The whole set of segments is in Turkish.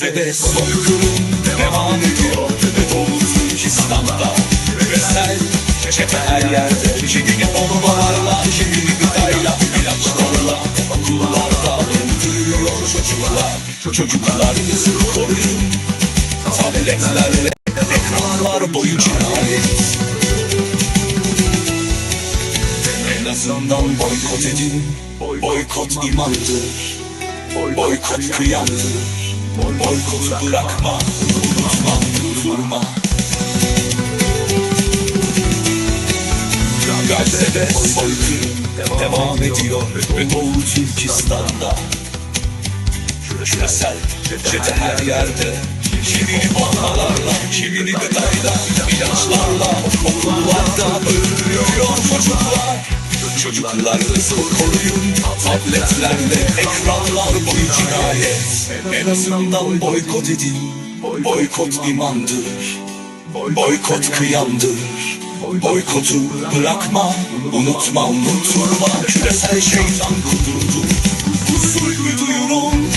Gazze'de soykırım devam ediyor. Doğu Türkistan'da Küresel çete her yerde. Şimdi bombalarla, şimdi gıdayla. İlaçlarla Okullarda öldürüyor çocuklar. Çocuklarınızı koruyun. Tabletlerle ekranlar boyu cinayet. En azından boykot edin. Boykot imandır. Boykot kıyamdır Boykotu bırakma Unutma, durma Gazze'de soykırım devam ediyor Doğu Türkistan'da Küresel çete her yerde Kimini bombalarla, kimini gıdayla ilaçlarla okullarda Çocuklarınızı koruyun. Tabletlerle ekranlar boyu cinayet. En azından boykot edin. Boykot imandır. Boykot kıyamdır. Boykotu bırakma Unutma unutma. Küresel şeytan kudurdu. Usulü duyurun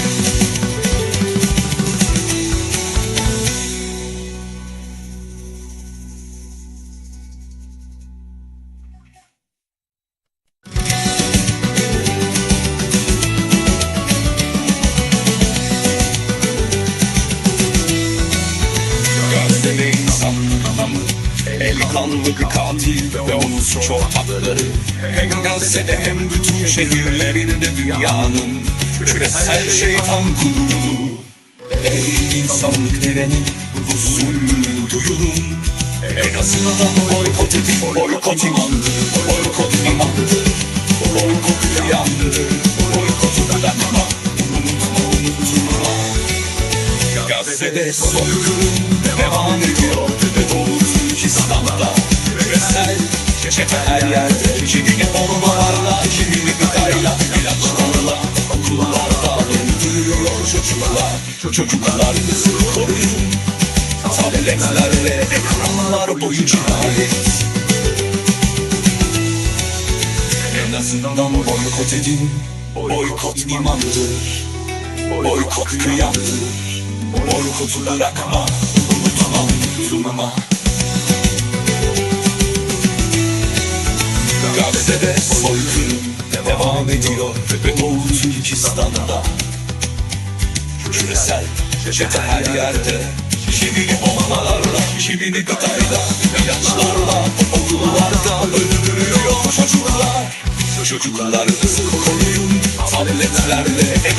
Gazze'de insan kanamı El kanlı bir katil ve onun suç ortakları. Hem Gazze'de hem bütün şehirlerinde dünyanın Küresel şeytan kurulu Ey insanlık direni bu zulmü duyurun En azından boykot edin Boykot imandır Boykot imandır Gazze'de soykırım devam ediyor Ve Doğu Türkistan'da Küresel çete her yerde. Kimini bombalarla, kimini gıdayla ilaçlarla Okullarda öldürüyor çocuklar. Çocuklarınızı koruyun. Tabletlerle ekranlar boyu cinayet. En azından boykot edin. Boykot imandır. Boykot kıyamdır Boykotu bırakma Unutma unutma Gazze'de soykırım devam ediyor Ve Doğu Türkistan'da Küresel çete her yerde Kimini bombalarla, kimini gıdayla ilaçlarla okullarda öldürüyor çocuklar Çocuklarınızı koruyun Tabletlerle